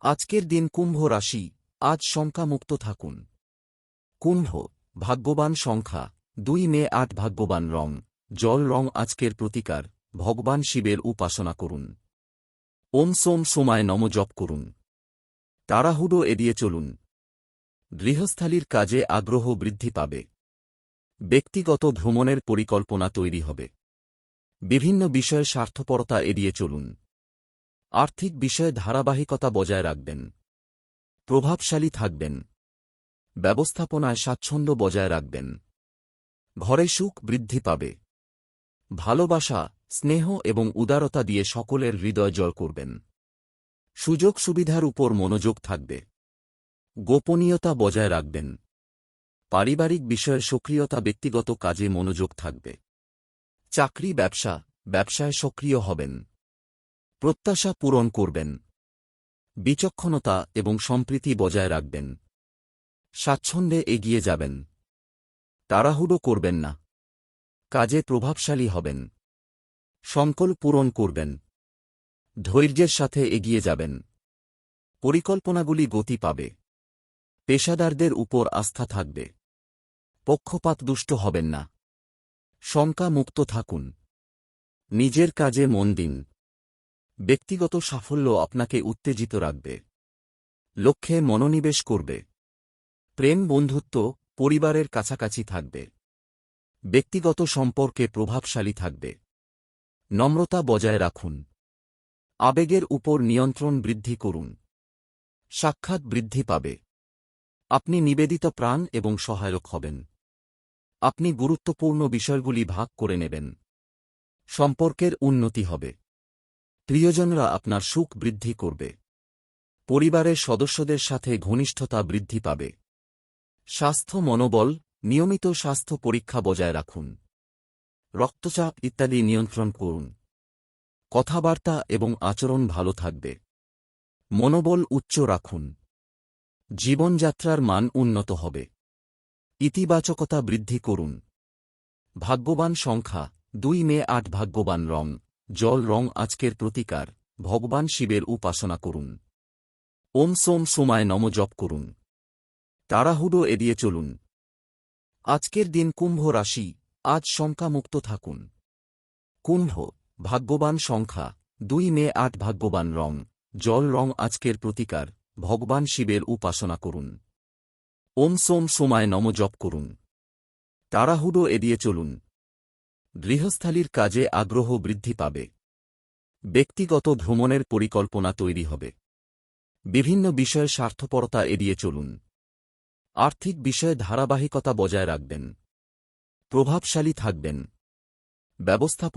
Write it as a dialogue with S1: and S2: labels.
S1: আজকের দিন কুম্ভ রাশি, আজ শঙ্কামুক্ত থাকুন। কুম্ভ, ভাগ্যবান সংখ্যা, দুই মে আট ভাগ্যবান রং, জল রং আজকের প্রতিকার, ভগবান শিবের উপাসনা করুন। ওম সোম সোমায় নম জপ করুন। তাড়াহুড়ো এড়িয়ে চলুন। গৃহস্থালির কাজে আগ্রহ বৃদ্ধি পাবে। ব্যক্তিগত ভ্রমণের পরিকল্পনা তৈরি হবে। বিভিন্ন বিষয়ে স্বার্থপরতা এড়িয়ে চলুন। আর্থিক বিষয়ে ধারাবাহিকতা বজায় রাখবেন। প্রভাবশালী থাকবেন। ব্যবস্থাপনায় স্বাচ্ছন্দ্য বজায় রাখবেন। ঘরে সুখ বৃদ্ধি পাবে। ভালোবাসা, স্নেহ এবং উদারতা দিয়ে সকলের হৃদয় জয় করবেন। সুযোগ সুবিধার উপর মনোযোগ থাকবে। গোপনীয়তা বজায় রাখবেন। পারিবারিক বিষয়ের সক্রিয়তা ব্যক্তিগত কাজে মনোযোগ থাকবে। চাকরি, ব্যবসা, ব্যবসায় সক্রিয় হবেন। প্রত্যাশা পূরণ করবেন। বিচক্ষণতা এবং সম্প্রীতি বজায় রাখবেন। স্বাচ্ছন্দ্যে এগিয়ে যাবেন। তাড়াহুড়ো করবেন না। কাজে প্রভাবশালী হবেন। সংকল পূরণ করবেন। ধৈর্যের সাথে এগিয়ে যাবেন। পরিকল্পনাগুলি গতি পাবে। পেশাদারদের উপর আস্থা থাকবে। পক্ষপাত দুষ্ট হবেন না। শঙ্কা মুক্ত থাকুন। নিজের কাজে মন দিন। ব্যক্তিগত সাফল্য আপনাকে উত্তেজিত রাখবে। লক্ষ্যে মনোনিবেশ করবে। প্রেম, বন্ধুত্ব, পরিবারের কাছাকাছি থাকবে। ব্যক্তিগত সম্পর্কে প্রভাবশালী থাকবে। নম্রতা বজায় রাখুন। আবেগের উপর নিয়ন্ত্রণ বৃদ্ধি করুন। সাক্ষাৎ বৃদ্ধি পাবে। আপনি নিবেদিত প্রাণ এবং সহায়ক হবেন। আপনি গুরুত্বপূর্ণ বিষয়গুলি ভাগ করে নেবেন। সম্পর্কের উন্নতি হবে। প্রিয়জনরা আপনার সুখ বৃদ্ধি করবে। পরিবারের সদস্যদের সাথে ঘনিষ্ঠতা বৃদ্ধি পাবে। স্বাস্থ্য মনোবল, নিয়মিত স্বাস্থ্য পরীক্ষা বজায় রাখুন। রক্তচাপ ইত্যাদি নিয়ন্ত্রণ করুন। কথাবার্তা এবং আচরণ ভালো থাকবে। মনোবল উচ্চ রাখুন। জীবনযাত্রার মান উন্নত হবে। ইতিবাচকতা বৃদ্ধি করুন। ভাগ্যবান সংখ্যা, দুই মে আট ভাগ্যবান রং। জল রং আজকের প্রতিকার, ভগবান শিবের উপাসনা করুন। ওম সোম সোমায় নম জপ করুন। তাড়াহুড়ো এড়িয়ে চলুন। আজকের দিন কুম্ভ রাশি, আজ শঙ্কামুক্ত থাকুন। কুম্ভ, ভাগ্যবান সংখ্যা, দুই মে আট ভাগ্যবান রং, জল রং আজকের প্রতিকার, ভগবান শিবের উপাসনা করুন। ওম সোম সোমায় নম জপ করুন। তাড়াহুড়ো এড়িয়ে চলুন। গৃহস্থালির কাজে আগ্রহ বৃদ্ধি পাবে। ব্যক্তিগত ভ্রমণের পরিকল্পনা তৈরি হবে। বিভিন্ন বিষয়ে স্বার্থপরতা এড়িয়ে চলুন। আর্থিক বিষয়ে ধারাবাহিকতা বজায় রাখবেন। প্রভাবশালী থাকবেন। ব্যবস্থাপনা